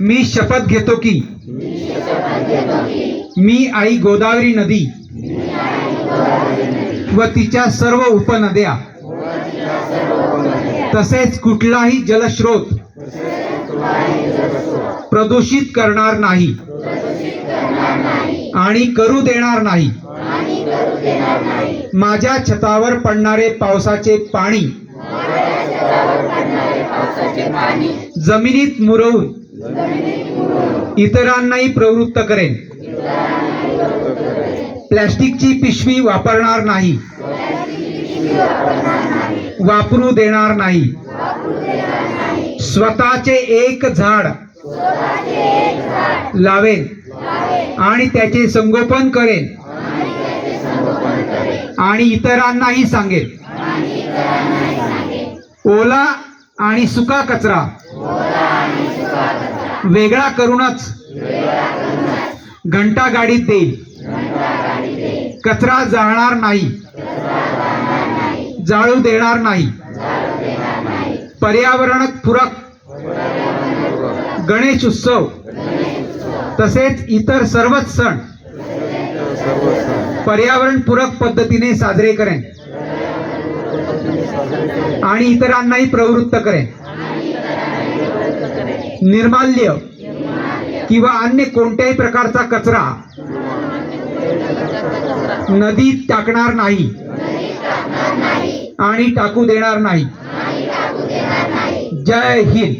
मी शपथ घेतो की मी आई गोदावरी नदी व तिच्या सर्व उपनद्या तसेच कुठलाही जलस्रोत प्रदूषित करणार नाही आणि करू देणार नाही. माझ्या छतावर पडणारे पावसाचे पाणी जमिनीत मुरवून इतरांनाही प्रवृत्त करेन. प्लॅस्टिकची पिशवी वापरणार नाही. वापरू देणार नाही. स्वतःचे एक झाड लावेन आणि त्याचे संगोपन करेन आणि इतरांनाही सांगेन. ओला आणि सुका कचरा. वेगळा करूनच घंटा गाडीत देईल कचरा जाळणार नाही. जाळू देणार नाही. पर्यावरण पूरक. गणेश उत्सव. तसेच इतर सर्वच सण. पर्यावरण पूरक पद्धतीने साजरे करेन. आणि इतरांनाही प्रवृत्त करेन. निर्माल्य किंवा अन्य कोणत्याही प्रकारचा कचरा नदीत टाकणार नाही. आणि टाकू देणार नाही. जय हिंद.